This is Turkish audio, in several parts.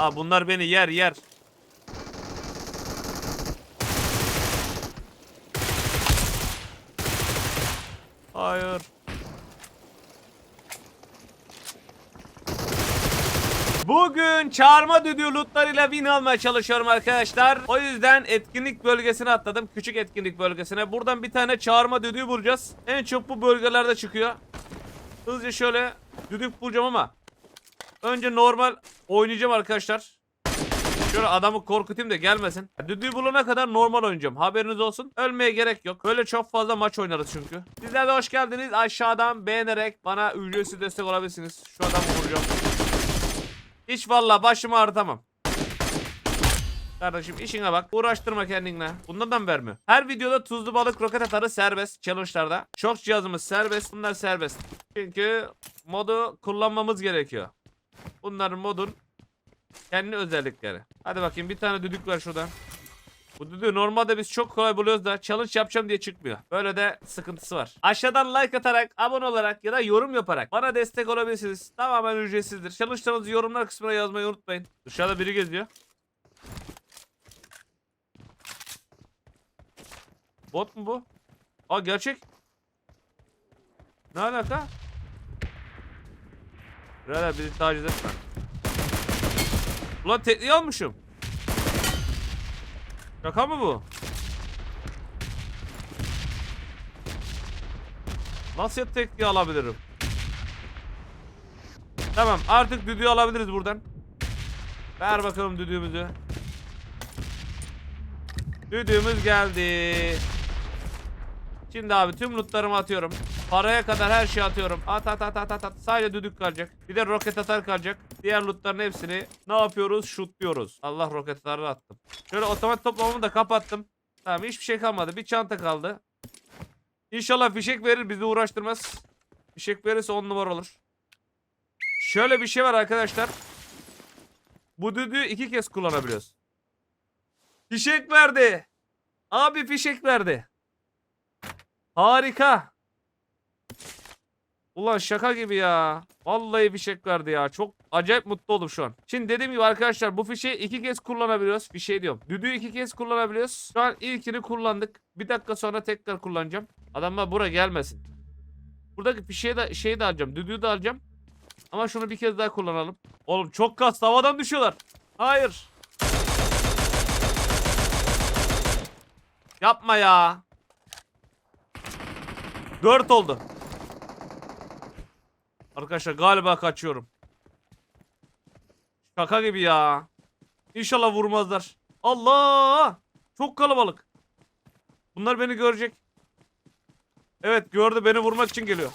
Aa bunlar beni yer yer. Hayır. Bugün çağırma düdüğü lootlarıyla win almaya çalışıyorum arkadaşlar. O yüzden etkinlik bölgesine atladım. Küçük etkinlik bölgesine. Buradan bir tane çağırma düdüğü bulacağız. En çok bu bölgelerde çıkıyor. Hızlıca şöyle düdük bulacağım ama önce normal oynayacağım arkadaşlar. Şöyle adamı korkutayım da gelmesin. Düdüğü bulana kadar normal oynayacağım. Haberiniz olsun. Ölmeye gerek yok. Böyle çok fazla maç oynarız çünkü. Sizler de hoş geldiniz. Aşağıdan beğenerek bana ücretsiz destek olabilirsiniz. Şu adamı vuracağım. Hiç valla başımı ağrıtamam. Kardeşim işine bak. Uğraştırma kendinle. Bundan da mı vermiyor? Her videoda tuzlu balık roket atarı serbest. Challenge'larda. Çok cihazımız serbest. Bunlar serbest. Çünkü modu kullanmamız gerekiyor. Bunların modun kendi özellikleri. Hadi bakayım bir tane düdük ver şuradan. Bu düdüğü normalde biz çok kolay buluyoruz da challenge yapacağım diye çıkmıyor. Böyle de sıkıntısı var. Aşağıdan like atarak, abone olarak ya da yorum yaparak bana destek olabilirsiniz. Tamamen ücretsizdir. Challenge'larınızı yorumlar kısmına yazmayı unutmayın. Dışarıda biri geziyor. Bot mu bu? Aa gerçek. Ne alaka? Birader bizi taciz etme. Ulan tekniği almışım. Şaka mı bu? Nasıl tekniği alabilirim? Tamam artık düdüğü alabiliriz buradan. Ver bakalım düdüğümüzü. Düdüğümüz geldi. Şimdi abi tüm lootlarımı atıyorum. Paraya kadar her şeyi atıyorum. At at at at at at. Sadece düdük kalacak. Bir de roket atar kalacak. Diğer lootların hepsini ne yapıyoruz? Shootluyoruz. Allah roket atarı attım. Şöyle otomatik toplamamı da kapattım. Tamam hiçbir şey kalmadı. Bir çanta kaldı. İnşallah fişek verir bizi uğraştırmaz. Fişek verirse on numara olur. Şöyle bir şey var arkadaşlar. Bu düdüğü iki kez kullanabiliyoruz. Fişek verdi. Abi fişek verdi. Harika. Ulan şaka gibi ya. Vallahi fişek verdi ya. Çok acayip mutlu oldum şu an. Şimdi dediğim gibi arkadaşlar bu fişeği iki kez kullanabiliyoruz. Fişeği diyorum. Düdüğü iki kez kullanabiliyoruz. Şu an ilkini kullandık. Bir dakika sonra tekrar kullanacağım. Adamlar bura gelmesin. Buradaki fişeği de şeyi de alacağım. Düdüğü de alacağım. Ama şunu bir kez daha kullanalım. Oğlum çok kas havadan düşüyorlar. Hayır. Yapma ya. Dört oldu. Arkadaşlar galiba kaçıyorum. Şaka gibi ya. İnşallah vurmazlar. Allah! Çok kalabalık. Bunlar beni görecek. Evet gördü beni vurmak için geliyor.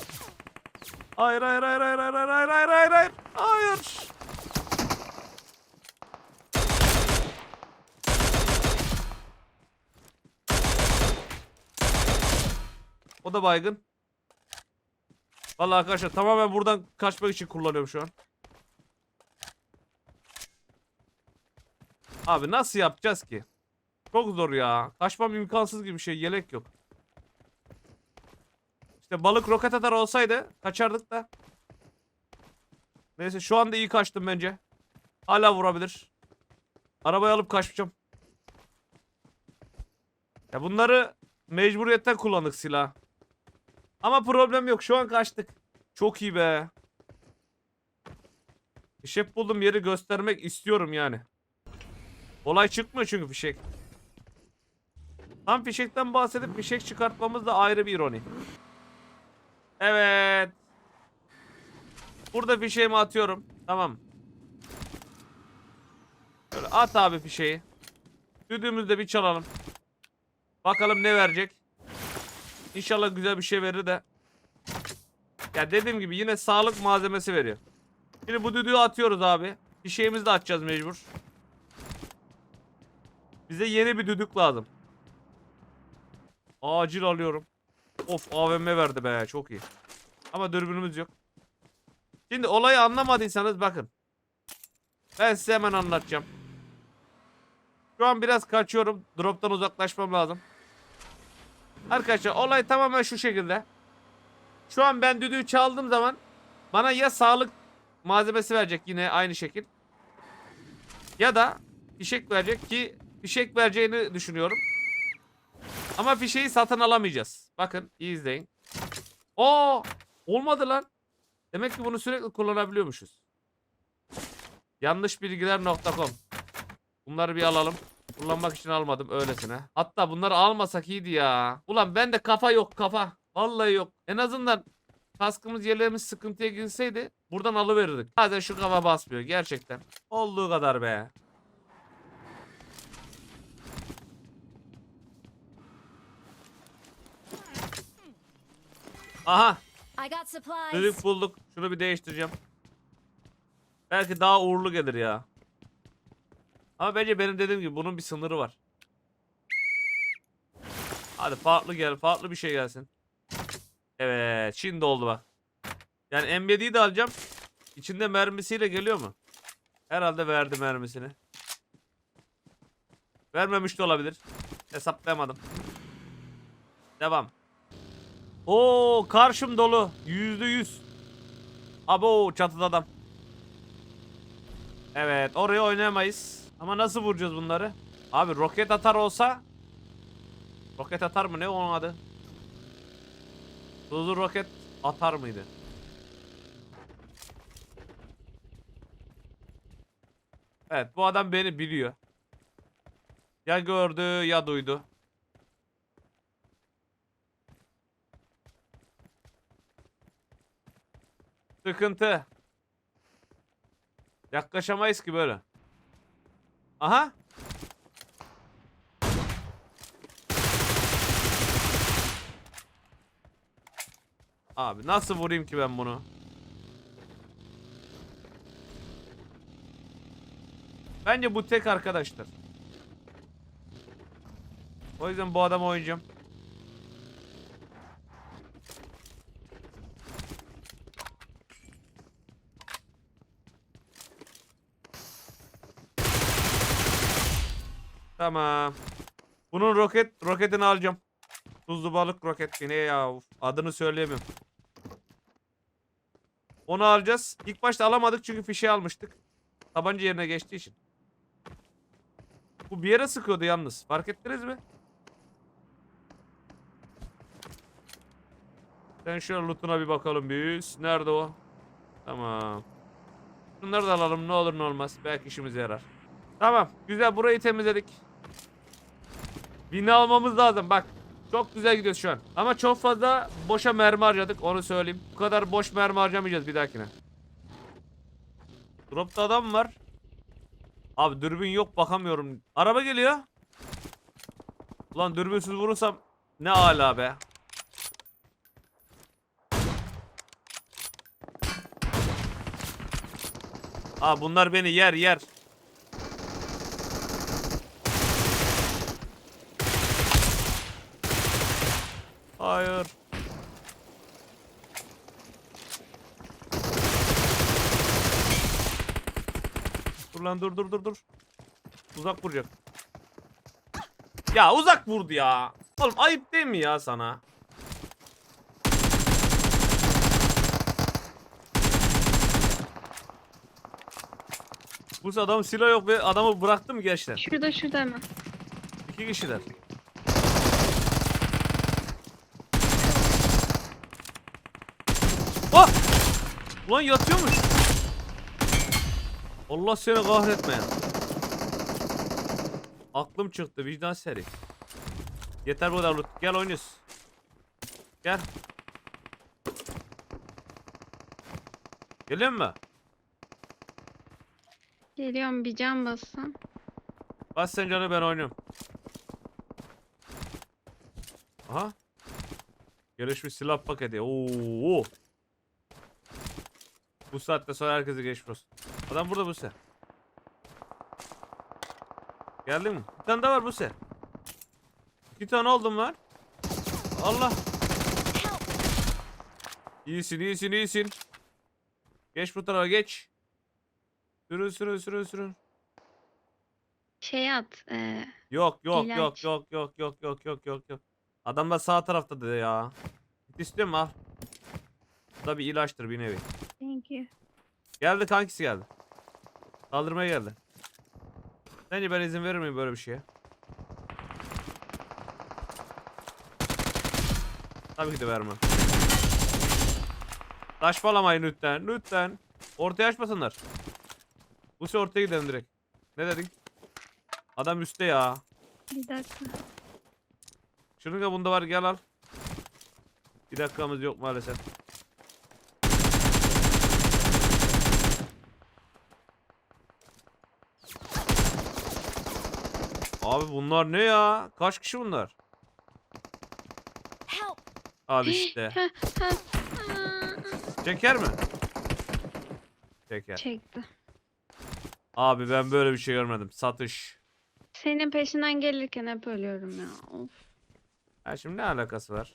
Hayır hayır hayır hayır hayır hayır hayır hayır hayır hayır. Hayır. O da baygın. Vallahi arkadaşlar tamamen buradan kaçmak için kullanıyorum şu an. Abi nasıl yapacağız ki? Çok zor ya. Kaçmam imkansız gibi bir şey. Yelek yok. İşte balık roket atar olsaydı kaçardık da. Neyse şu anda iyi kaçtım bence. Hala vurabilir. Arabayı alıp kaçmayacağım. Ya bunları mecburiyetten kullandık silah. Ama problem yok. Şu an kaçtık. Çok iyi be. Fişek buldum yeri göstermek istiyorum yani. Olay çıkmıyor çünkü fişek. Tam fişekten bahsedip fişek çıkartmamız da ayrı bir ironi. Evet. Burada fişeğimi atıyorum. Tamam. Böyle at abi fişeği. Düdüğümüzü de bir çalalım. Bakalım ne verecek. İnşallah güzel bir şey verir de. Ya dediğim gibi yine sağlık malzemesi veriyor. Şimdi bu düdüğü atıyoruz abi. Fişeğimizi de atacağız mecbur. Bize yeni bir düdük lazım. Acil alıyorum. Of AVM verdi be çok iyi. Ama dürbünümüz yok. Şimdi olayı anlamadıysanız bakın. Ben size hemen anlatacağım. Şu an biraz kaçıyorum. Drop'tan uzaklaşmam lazım. Arkadaşlar olay tamamen şu şekilde. Şu an ben düdüğü çaldığım zaman bana ya sağlık malzemesi verecek yine aynı şekil. Ya da fişek verecek ki fişek vereceğini düşünüyorum. Ama fişeği satın alamayacağız. Bakın iyi izleyin. Oo olmadı lan. Demek ki bunu sürekli kullanabiliyormuşuz. Yanlışbilgiler.com Bunları bir alalım. Kullanmak için almadım öylesine. Hatta bunları almasak iyiydi ya. Ulan bende kafa yok kafa. Vallahi yok. En azından kaskımız yerlerimiz sıkıntıya girseydi buradan alıverirdik. Bazen şu kafa basmıyor gerçekten. Olduğu kadar be. Aha düdük bulduk. Şunu bir değiştireceğim. Belki daha uğurlu gelir ya. Ama bence benim dediğim gibi bunun bir sınırı var. Hadi farklı gel. Farklı bir şey gelsin. Evet. Şimdi oldu bak. Yani M7'yi de alacağım. İçinde mermisiyle geliyor mu? Herhalde verdi mermisini. Vermemiş de olabilir. Hesaplayamadım. Devam. Oo karşım dolu. Yüzde yüz. Abo çatıda adam. Evet oraya oynayamayız. Ama nasıl vuracağız bunları? Abi roket atar olsa Roket atar mı ne onun adı? Hızlı roket atar mıydı? Evet bu adam beni biliyor. Ya gördü ya duydu. Sıkıntı. Yaklaşamayız ki böyle. Aha. Abi nasıl vurayım ki ben bunu? Bence bu tek arkadaşlar. O yüzden bu adamı oynayacağım. Tamam. Bunun roket roketini alacağım. Tuzlu balık roketi ne ya? Uf, adını söyleyemiyorum. Onu alacağız. İlk başta alamadık çünkü fişe almıştık. Tabanca yerine geçtiği için. Bu bir yere sıkıyordu yalnız. Fark ettiniz mi? Sen şöyle lootuna bir bakalım biz. Nerede o? Tamam. Bunları da alalım ne olur ne olmaz. Belki işimize yarar. Tamam. Güzel burayı temizledik. Bini almamız lazım bak. Çok güzel gidiyoruz şu an. Ama çok fazla boşa mermi harcadık onu söyleyeyim. Bu kadar boş mermi harcamayacağız bir dahakine. Dropta adam var. Abi dürbün yok bakamıyorum. Araba geliyor. Ulan dürbünsüz vurursam ne ala be. Aa bunlar beni yer yer. Hayır. Dur lan dur dur dur dur. Uzak vuracak. Ya uzak vurdu ya. Oğlum ayıp değil mi ya sana? Bu adam silah yok ve adamı bıraktım gençler. Şurada şurada hemen. İki kişiler. Ah! Ulan yatıyormuş. Allah seni kahretmeyen. Aklım çıktı vicdan seri. Yeter bu kadar loot. Gel oynuyoruz. Gel. Geliyor mu? Geliyorum bir can bassam. Bas sen canı ben oynuyorum. Aha. Gelişmiş silah paketi. Oo. Bu saatte sonra herkese geçmiş olsun. Adam burada Buse. Geldin mi? Bir tane daha var Buse. Bir tane oldum lan. Allah. İyisin iyisin iyisin. Geç bu tarafa geç. Sürün sürün sürün sürün. Şey at. E, Yok yok yok İlaç. yok yok yok yok yok yok yok. Adam da sağ tarafta dedi ya. Git istiyor mu al. Bu da bir ilaçtır bir nevi. thank you. Geldi kankisi geldi. Kaldırmaya geldi. Sence ben izin verir miyim böyle bir şeye? Tabii ki de vermem. Taşmalamayın lütfen. Lütfen. Ortaya açmasınlar. Bu sefer ortaya gidelim direkt. Ne dedin? Adam üstte ya. Bir dakika. Da bunda var gel al. Bir dakikamız yok maalesef. Abi bunlar ne ya? Kaç kişi bunlar? Al işte. Çeker mi? Çeker. Çekti. Abi ben böyle bir şey görmedim. Satış. Senin peşinden gelirken hep ölüyorum ya. Of. Ha şimdi ne alakası var?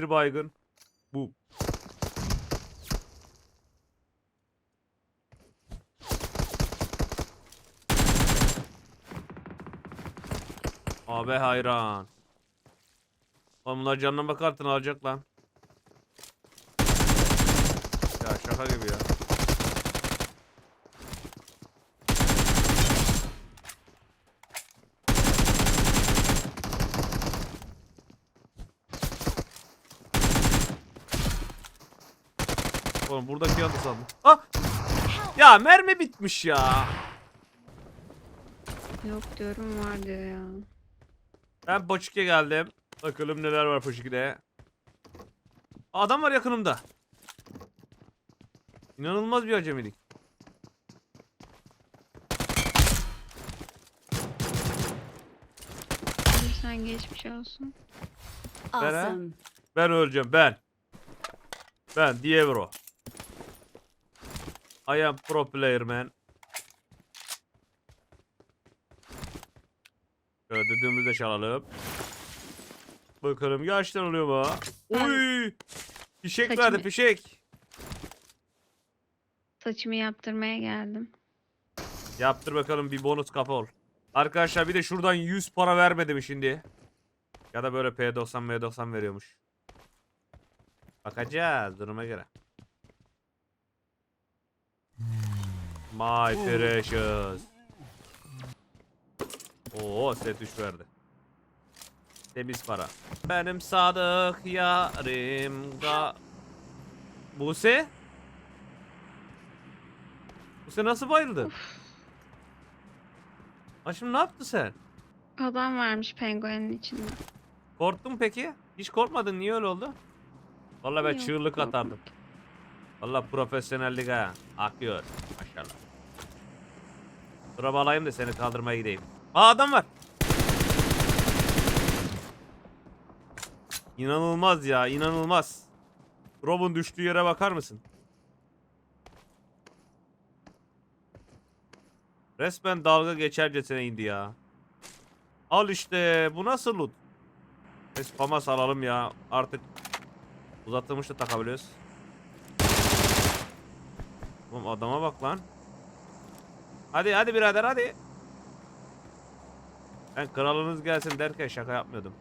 Bir baygın. Bu. Abi hayran. Oğlum bunlar canına bakartın alacak lan. Ya şaka gibi ya. Oğlum buradaki yandı sandım. Ah! Ya mermi bitmiş ya. Yok diyorum var diyor ya. Ben Poçik'e geldim. Bakalım neler var Poçik'te. Adam var yakınımda. İnanılmaz bir acemilik. Sen geçmiş olsun. Awesome. Ben öleceğim ben. Ben Dievro. I am pro player man. Şöyle düdüğümüzü de çalalım. Bakalım gerçekten oluyor mu? Uy! Fişek Saçımı- verdi fişek. Saçımı yaptırmaya geldim. Yaptır bakalım bir bonus kapı ol. Arkadaşlar bir de şuradan 100 para vermedi mi şimdi? Ya da böyle P90 M90 veriyormuş. Bakacağız duruma göre. My precious. Oo set 3 verdi. Temiz para. Benim sadık yarim ga... Buse? Buse nasıl bayıldın? Ha şimdi ne yaptın sen? Adam varmış penguenin içinde. Korktun peki? Hiç korkmadın niye öyle oldu? Vallahi ben Yok, çığlık korkmadım. atardım. Vallahi profesyonellik ha. Akıyor. Maşallah. Dur alayım da seni kaldırmaya gideyim. Aa adam var. İnanılmaz ya inanılmaz. Rob'un düştüğü yere bakar mısın? Resmen dalga geçercesine indi ya. Al işte bu nasıl loot? Biz famas alalım ya artık uzatılmış da takabiliyoruz. Oğlum adama bak lan. Hadi hadi birader hadi. Ben kralınız gelsin derken şaka yapmıyordum.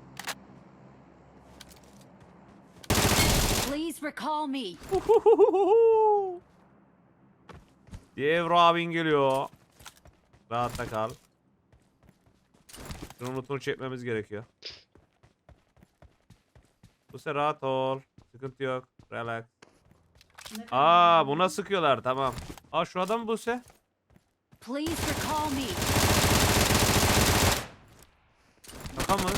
Please recall me. Dievro abin geliyor. Rahatta kal. Şunun lootunu çekmemiz gerekiyor. Buse rahat ol. Sıkıntı yok. Relax. Aa buna sıkıyorlar tamam. Aa şu adam Buse. Please recall me. Şaka mı?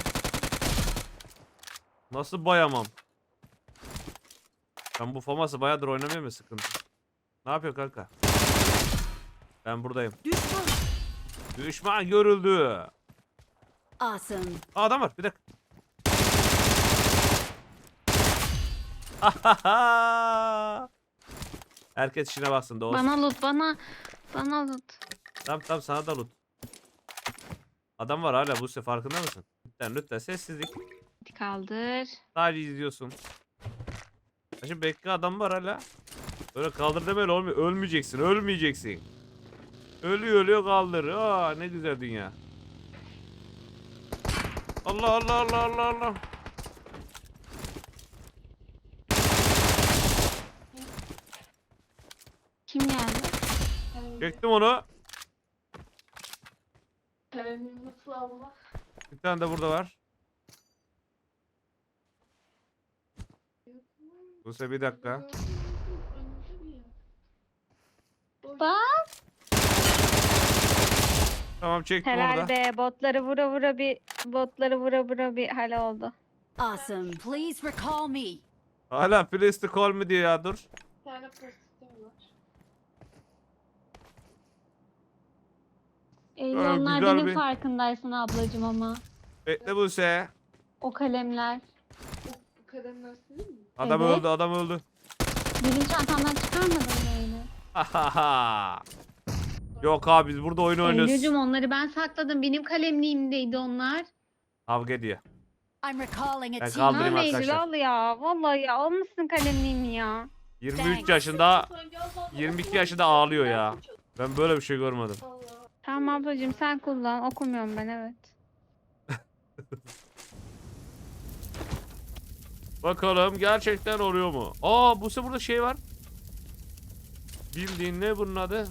Nasıl bayamam? Ben bu faması bayağıdır oynamıyorum ya sıkıntı. Ne yapıyor kanka? Ben buradayım. Düşman. Düşman görüldü. Awesome. Aa, adam var bir dakika. Herkes işine baksın Doğuz. Bana loot bana. Bana loot. Tamam tamam sana da loot. Adam var hala bu sefer farkında mısın? Lütfen lütfen sessizlik. Kaldır. Sadece izliyorsun. Ya Şimdi bekle adam var hala. Böyle kaldır demeyle olmuyor. Ölmeyeceksin. Ölmeyeceksin. Ölüyor ölüyor kaldır. Aa ne güzel dünya. Allah Allah Allah Allah Allah. Kim geldi? Çektim onu. Kalemim nasıl Allah? Bir tane de burada var. Buse bir dakika. Bak. Tamam çektim onu da. Herhalde botları vura vura bir botları vura vura bir hal oldu. Awesome. Please recall me. Hala please to call me diyor ya dur. Bir tane var. Onlar güzel benim bir- farkındaysın ablacım ama. Bekle Buse. O kalemler. Bu, bu kalemler senin mi? Adam Evet. öldü adam öldü. Benim çantamdan çıkarmadın mı Eylül? Yok abi biz burada oyun oynuyoruz. Eylül'cüm onları ben sakladım. Benim kalemliğimdeydi onlar. Kavga ediyor. I'm recalling a Ben team. kaldırayım Tamam Eylül arkadaşlar. al ya. Vallahi ya almışsın kalemliğimi ya. 23 Thanks. yaşında Sen gel bana 22 okula yaşında ağlıyor ya. Ben böyle bir şey görmedim. Allah. Tamam ablacığım sen kullan. Okumuyorum ben evet. Bakalım gerçekten oluyor mu? Aa bu sefer burada şey var. Bildiğin ne bunun adı?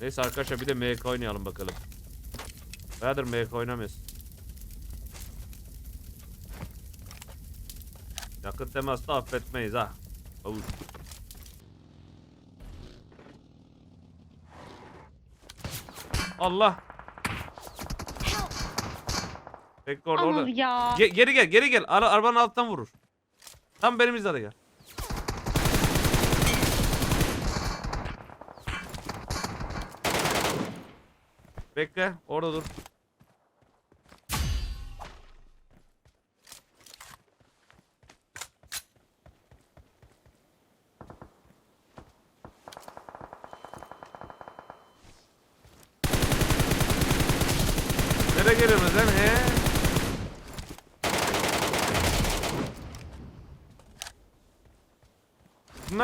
Neyse arkadaşlar bir de MK oynayalım bakalım. Bayağıdır MK oynamıyoruz. Yakın temasta affetmeyiz ha. Avuç. Allah. Bekle orada orada. Anıl ya. Ge- geri gel, geri gel. Ara arabanın alttan vurur. Tam benim hizada gel. Bekle, orada dur. Nereye geliyorsunuz lan he?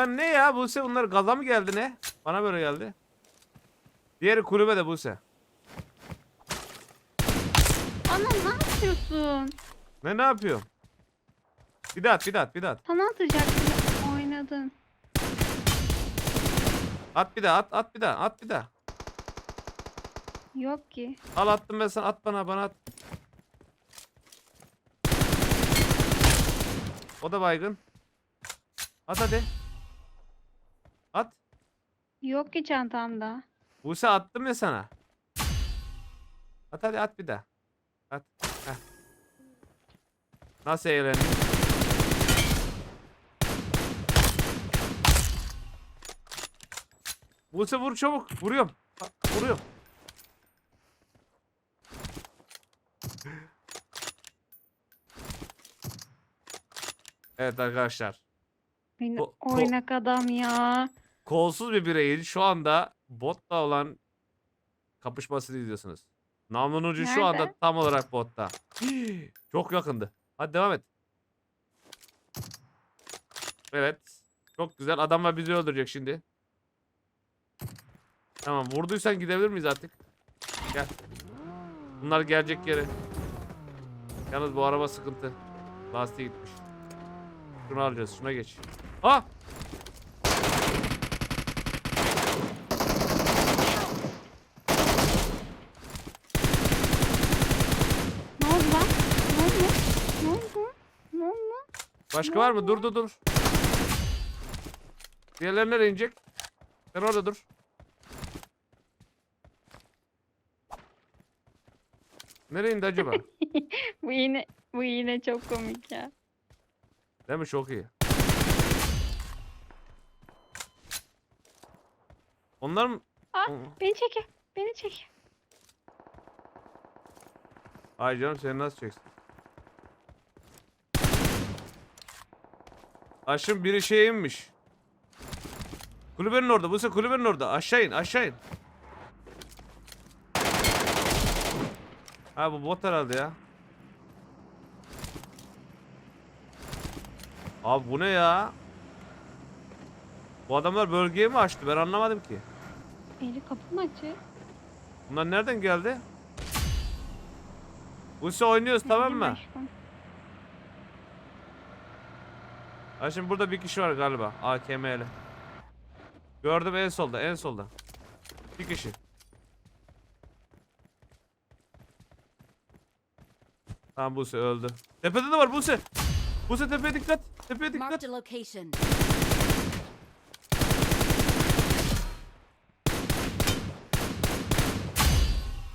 Bunlar ne ya Buse? Bunlar gaza mı geldi ne? Bana böyle geldi. Diğeri kulübede Buse. Anıl ne yapıyorsun? Ne ne yapıyor? Bir daha at, bir daha at, bir daha at. Sana atacaktım. Oynadın. At bir daha, at, at bir daha, at bir daha. Yok ki. Al attım ben sana, at bana, bana at. O da baygın. At hadi. Yok ki çantamda. Buse attım ya sana. At hadi at bir daha. At. Heh. Nasıl eğlendin? Buse vur çabuk. Vuruyorum. Vuruyorum. Evet arkadaşlar. Beni Ko- ko- oynak adam ya. Kolsuz bir bireyin şu anda botla olan kapışmasını izliyorsunuz. Namlunun ucu şu anda tam olarak botta. Çok yakındı. Hadi devam et. Evet. Çok güzel. Adamlar bizi öldürecek şimdi. Tamam. Vurduysan gidebilir miyiz artık? Gel. Bunlar gelecek yere. Yalnız bu araba sıkıntı. Lastiği gitmiş. Şunu alacağız. Şuna geç. Ha! Ne oldu lan? Ne oldu? Ne oldu? Ne oldu? Başka var mı? Dur dur dur. Diğerleri nereye inecek? Sen orada dur. Nereye indi acaba? Bu yine bu yine çok komik ya. Değil mi? Çok iyi. Onlar mı? Ah beni çek. Beni çek. Ay canım seni nasıl çeksin? Aşın biri şeye inmiş. Kulübenin orada. Bu kulübenin orada. Aşağı in aşağı in. Ha bu bot herhalde ya. Abi bu ne ya? Bu adamlar bölgeye mi açtı? Ben anlamadım ki. Eli kapı mı açık? Bunlar nereden geldi? Buse oynuyoruz tamam mı? aşkım. Ha şimdi burada bir kişi var galiba. AKM'li. Gördüm en solda en solda. Bir kişi. Tamam Buse öldü. Tepede de var Buse. Buse tepeye dikkat. Tepeye dikkat.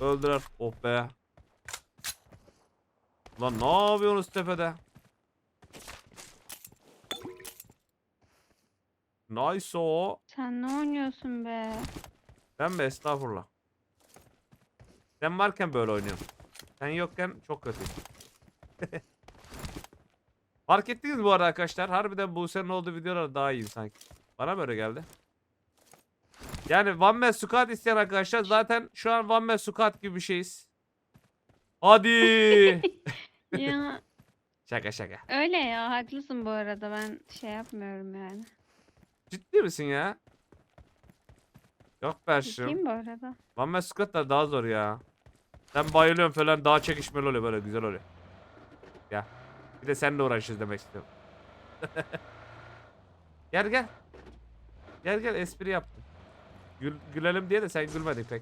Öldürer. Oh be. Lan ne yapıyorsunuz tepede? Nice o. Sen ne oynuyorsun be? Ben mi estağfurullah. Sen varken böyle oynuyorum. Sen yokken çok kötü. Fark ettiniz bu arada arkadaşlar? Harbiden Buse'nin olduğu videolar daha iyi sanki. Bana böyle geldi. Yani One Man Squad isteyen arkadaşlar zaten şu an One Man Squad gibi bir şeyiz. Hadi. ya şaka şaka. öyle ya haklısın bu arada ben şey yapmıyorum yani. Ciddi misin ya? Yok be aşkım. Ciddiyim bu arada. One Man Squad'lar daha zor ya. Sen bayılıyorum falan daha çekişmeli oluyor böyle güzel oluyor. Gel. Bir de seninle uğraşırız demek istiyorum. gel gel. Gel gel espri yaptım. Gül, gülelim diye de sen gülmedin pek.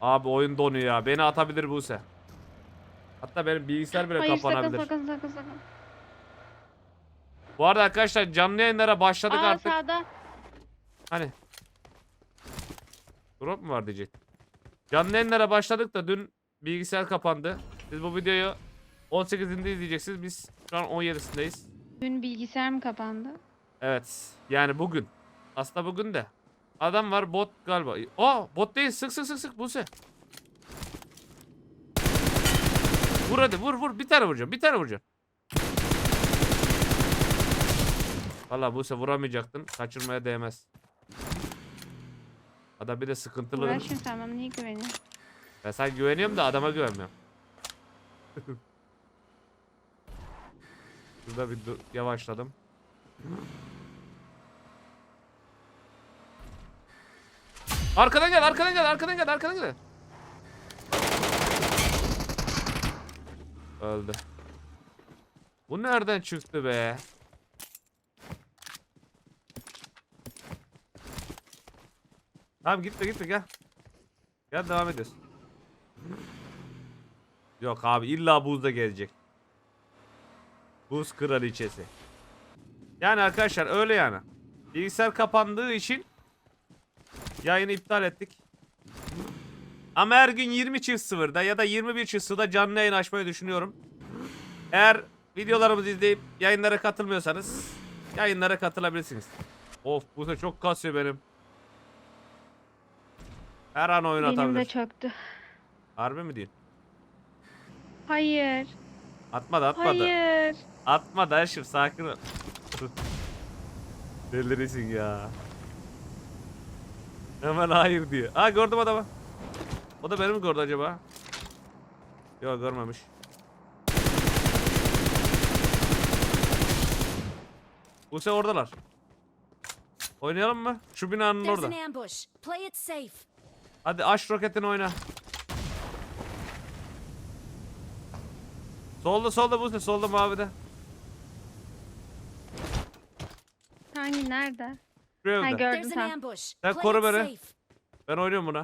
Abi oyun donuyor ya. Beni atabilir Buse. Hatta benim bilgisayar bile Hayır sakın kapanabilir. sakın sakın sakın. Bu arada arkadaşlar canlı yayınlara başladık Aa artık. sağda. Hani? Drop mu var diyecek. Canlı yayınlara başladık da dün bilgisayar kapandı. Siz bu videoyu 18'inde izleyeceksiniz. Biz şu an 17'sindeyiz. Dün bilgisayar mı kapandı? Evet. Yani bugün. Aslında bugün de. Adam var bot galiba. Aa bot değil. Sık sık sık sık Buse. Vur hadi vur vur. Bir tane vuracağım. Bir tane vuracağım. Valla Buse vuramayacaktın. Kaçırmaya değmez. Adam bir de sıkıntılı. Uğraşın sen bana niye güveniyorsun? Ben sana güveniyorum da adama güvenmiyorum. Şurada bir yavaşladım. Arkadan gel, arkadan gel, arkadan gel, arkadan gel. Öldü. Bu nereden çıktı be? Tamam gitme gitme gel. Gel devam ediyoruz. Yok abi illa buzda gelecek. Buz kraliçesi. Yani arkadaşlar öyle yani. Bilgisayar kapandığı için yayını iptal ettik. Ama her gün 20 çift sıfırda ya da 21 çift sıfırda canlı yayın açmayı düşünüyorum. Eğer videolarımızı izleyip yayınlara katılmıyorsanız yayınlara katılabilirsiniz. Of bu da çok kasıyor benim. Her an oyun Benim de atabilir. çöktü. Harbi mi diyorsun? Hayır. Atmadı atmadı. Hayır. Atmadı Aşır sakin ol. Delirirsin ya. Hemen hayır diyor. Aa gördüm adamı. O da beni mi gördü acaba? Yok görmemiş. Buse oradalar. Oynayalım mı? Şu binanın There's orada. an ambush. Play it safe. Hadi aç roketini oyna. Solda solda Buse solda mavide. Hangi nerede? Şu evde. Ha gördüm There's an tamam. ambush. Sen Play koru it beni. safe. Ben oynuyorum buna.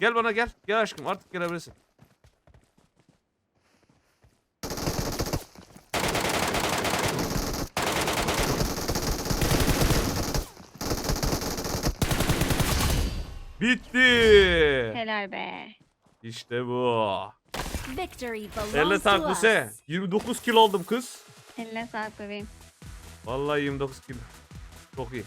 Gel bana gel. Gel aşkım artık gelebilirsin. Bitti. Helal be. İşte bu. Victory Elle belongs to Buse. us. 29 kilo oldum kız. Eline sağlık bebeğim. Vallahi 29 kilo. Çok iyi.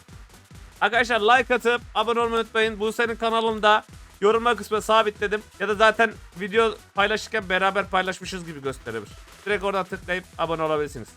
Arkadaşlar like atıp abone olmayı unutmayın. Bu senin kanalında yorumlar kısmına sabitledim. Ya da zaten video paylaşırken beraber paylaşmışız gibi gösterebilir. Direkt oradan tıklayıp abone olabilirsiniz.